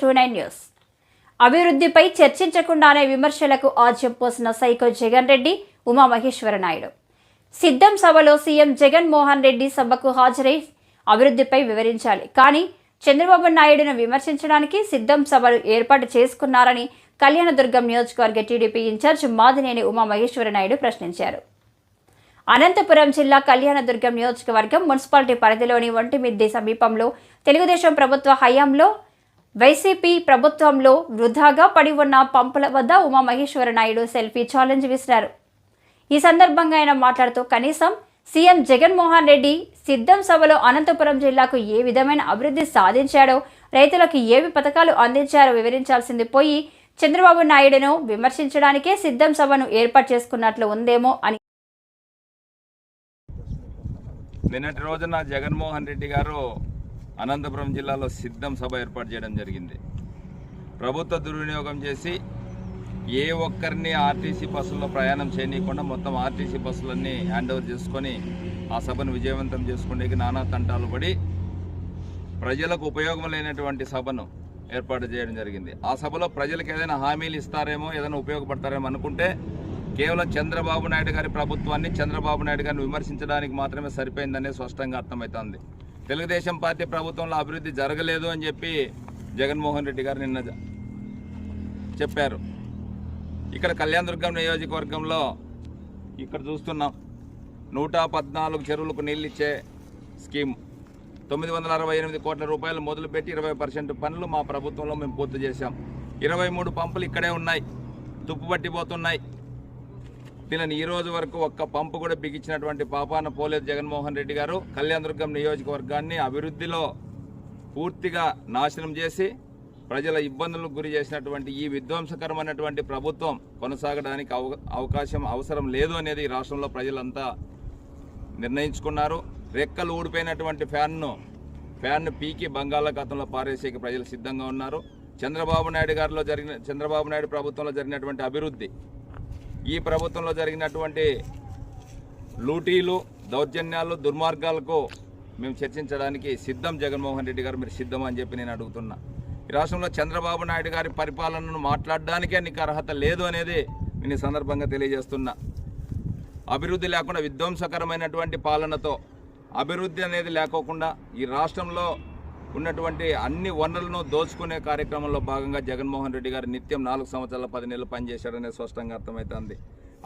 Two nine news. అభివృద్ధిపై చర్చించకుండానే విమర్శలకు ఆజ్యం పోసిన సైకో జగన్ రెడ్డి ఉమామహేశ్వర నాయుడు. సిద్ధం సభలో సీఎం జగన్ మోహన్ రెడ్డి సభకు హాజరై అభివృద్ధిపై వివరించాలి. కానీ చంద్రబాబు నాయుడును విమర్శించడానికి సిద్ధం సభలు ఏర్పాటు చేసుకున్నారని కళ్యాణదుర్గం నియోజకవర్గ టీడీపీ ఇన్ఛార్జ్ మాదినేని ఉమామహేశ్వర నాయుడు ప్రశ్నించారు. అనంతపురం జిల్లా కళ్యాణదుర్గం నియోజకవర్గం మున్సిపాలిటీ పరిధిలోని ఒంటిమిద్ది సమీపంలో తెలుగుదేశం ప్రభుత్వ హయాంలో వైసీపీ ప్రభుత్వంలో వృధాగా పడి ఉన్న పంపుల వద్ద ఉమామహేశ్వర నాయుడు సెల్ఫీ ఛాలెంజ్ విసిరారు. ఈ సందర్భంగా ఆయన మాట్లాడుతూ కనీసం సీఎం జగన్మోహన్ రెడ్డి సిద్ధం సభలో అనంతపురం జిల్లాకు ఏ విధమైన అభివృద్ధి సాధించాడో రైతులకు ఏవి పథకాలు అందించారో వివరించాల్సింది పోయి చంద్రబాబు నాయుడును విమర్శించడానికే సిద్ధం సభను ఏర్పాటు చేసుకున్నట్లు ఉందేమో అని నిన్నటి రోజున జగన్మోహన్ రెడ్డి గారు అనంతపురం జిల్లాలో సిద్ధం సభ ఏర్పాటు చేయడం జరిగింది. ప్రభుత్వ దుర్వినియోగం చేసి ఏ ఒక్కరిని ఆర్టీసీ బస్సుల్లో ప్రయాణం చేయనీయకుండా మొత్తం ఆర్టీసీ బస్సులన్నీ హ్యాండ్ ఓవర్ చేసుకొని ఆ సభను విజయవంతం చేసుకునేకి నానా తంటాలు పడి ప్రజలకు ఉపయోగం లేనటువంటి సభను ఏర్పాటు చేయడం జరిగింది. ఆ సభలో ప్రజలకు ఏదైనా హామీలు ఇస్తారేమో ఏదైనా ఉపయోగపడతారేమో అనుకుంటే కేవలం చంద్రబాబు నాయుడు గారి ప్రభుత్వాన్ని చంద్రబాబు నాయుడు గారిని విమర్శించడానికి మాత్రమే సరిపోయిందనే స్పష్టంగా అర్థమవుతోంది. తెలుగుదేశం పార్టీ ప్రభుత్వంలో అభివృద్ధి జరగలేదు అని చెప్పి జగన్మోహన్ రెడ్డి గారు నిన్న చెప్పారు. ఇక్కడ కళ్యాణదుర్గం నియోజకవర్గంలో ఇక్కడ చూస్తున్నాం. నూట పద్నాలుగు చెరువులకు నీళ్ళు ఇచ్చే స్కీమ్. తొమ్మిది వందల అరవై ఎనిమిది కోట్ల రూపాయలు మొదలుపెట్టి ఇరవై పర్సెంట్ పనులు మా ప్రభుత్వంలో మేము పూర్తి చేశాం. ఇరవై మూడు పంపులు ఇక్కడే ఉన్నాయి. తుప్పు పట్టిపోతున్నాయి దీనిని ఈ రోజు వరకు ఒక్క పంపు కూడా బిగించినటువంటి పాపాన పోలేదు జగన్మోహన్ రెడ్డి గారు. కళ్యాణదుర్గం నియోజకవర్గాన్ని అభివృద్ధిలో పూర్తిగా నాశనం చేసి ప్రజల ఇబ్బందులకు గురి చేసినటువంటి ఈ విధ్వంసకరమైనటువంటి ప్రభుత్వం కొనసాగడానికి అవ- అవకాశం అవసరం లేదు అనేది ఈ రాష్ట్రంలో ప్రజలంతా నిర్ణయించుకున్నారు. రెక్కలు ఊడిపోయినటువంటి ఫ్యాన్ను ఫ్యాన్ను పీకి బంగాళాఖాతంలో పారేసేకి ప్రజలు సిద్ధంగా ఉన్నారు. చంద్రబాబు నాయుడు గారిలో జరిగిన చంద్రబాబు నాయుడు ప్రభుత్వంలో జరిగినటువంటి అభివృద్ధి ఈ ప్రభుత్వంలో జరిగినటువంటి లూటీలు దౌర్జన్యాలు దుర్మార్గాలకు మేము చర్చించడానికి సిద్ధం జగన్మోహన్ రెడ్డి గారు. మీరు సిద్ధం అని చెప్పి నేను అడుగుతున్నా. ఈ రాష్ట్రంలో చంద్రబాబు నాయుడు గారి పరిపాలనను మాట్లాడడానికే నీకు అర్హత లేదు అనేది నేను ఈ సందర్భంగా తెలియజేస్తున్నా. అభివృద్ధి లేకుండా విధ్వంసకరమైనటువంటి పాలనతో అభివృద్ధి అనేది లేకోకుండా ఈ రాష్ట్రంలో ఉన్నటువంటి అన్ని వనరులను దోచుకునే కార్యక్రమంలో భాగంగా జగన్మోహన్ రెడ్డి గారు నిత్యం నాలుగు సంవత్సరాల పది నెలలు పనిచేశాడనే స్పష్టంగా అర్థమవుతుంది.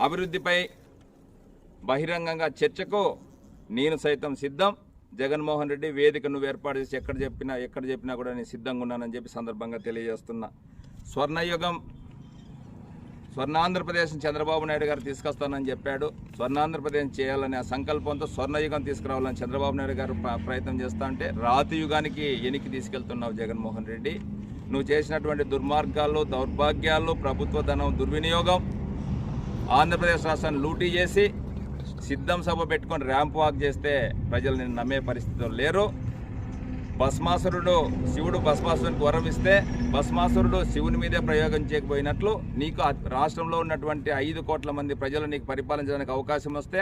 అభివృద్ధిపై బహిరంగంగా చర్చకు నేను సైతం సిద్ధం. జగన్మోహన్ రెడ్డి వేదిక నువ్వు ఏర్పాటు చేసి ఎక్కడ చెప్పినా ఎక్కడ చెప్పినా కూడా నేను సిద్ధంగా ఉన్నానని చెప్పి సందర్భంగా తెలియజేస్తున్నా. స్వర్ణయుగం స్వర్ణాంధ్రప్రదేశ్ చంద్రబాబు నాయుడు గారు తీసుకొస్తానని చెప్పాడు. స్వర్ణాంధ్రప్రదేశ్ చేయాలనే ఆ సంకల్పంతో స్వర్ణయుగం తీసుకురావాలని చంద్రబాబు నాయుడు గారు ప్రయత్నం చేస్తా ఉంటే రాతి యుగానికి ఎనికి తీసుకెళ్తున్నావు జగన్మోహన్ రెడ్డి. నువ్వు చేసినటువంటి దుర్మార్గాలు దౌర్భాగ్యాలు ప్రభుత్వ ధనం దుర్వినియోగం ఆంధ్రప్రదేశ్ రాష్ట్రాన్ని లూటీ చేసి సిద్ధం సభ పెట్టుకొని ర్యాంప్ వాక్ చేస్తే ప్రజలు నిన్ను నమ్మే పరిస్థితిలో లేరు. భస్మాసురుడు శివుడు భస్మాసురునికి వరం ఇస్తే భస్మాసురుడు శివుని మీదే ప్రయోగం చేయకపోయినట్లు నీకు రాష్ట్రంలో ఉన్నటువంటి ఐదు కోట్ల మంది ప్రజలు నీకు పరిపాలించడానికి అవకాశం వస్తే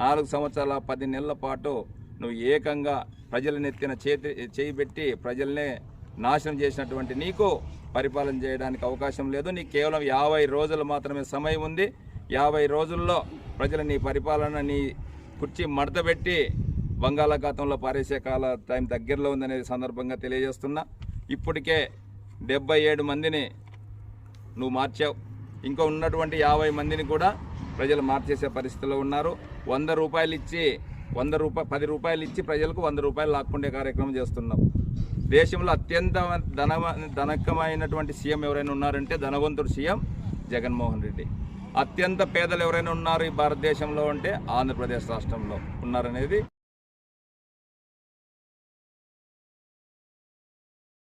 నాలుగు సంవత్సరాల పది నెలల పాటు నువ్వు ఏకంగా ప్రజలను ఎత్తిన చేతి చేయి పెట్టి ప్రజల్నే నాశనం చేసినటువంటి నీకు పరిపాలన చేయడానికి అవకాశం లేదు. నీకు కేవలం యాభై రోజులు మాత్రమే సమయం ఉంది. యాభై రోజుల్లో ప్రజలు నీ పరిపాలన నీ కుర్చీ మడతపెట్టి బంగాళాఖాతంలో పారేసే కాల టైం దగ్గరలో ఉందనే సందర్భంగా తెలియజేస్తున్నా. ఇప్పటికే డెబ్బై ఏడు మందిని నువ్వు మార్చావు. ఇంకా ఉన్నటువంటి యాభై మందిని కూడా ప్రజలు మార్చేసే పరిస్థితిలో ఉన్నారు. వంద రూపాయలు ఇచ్చి వంద రూపాయ పది రూపాయలు ఇచ్చి ప్రజలకు వంద రూపాయలు లాక్కుండే కార్యక్రమం చేస్తున్నావు దేశంలో అత్యంత ధన ధనకమైనటువంటి సీఎం ఎవరైనా ఉన్నారంటే ధనవంతుడు సీఎం జగన్మోహన్ రెడ్డి. అత్యంత పేదలు ఎవరైనా ఉన్నారు ఈ భారతదేశంలో అంటే ఆంధ్రప్రదేశ్ రాష్ట్రంలో ఉన్నారనేది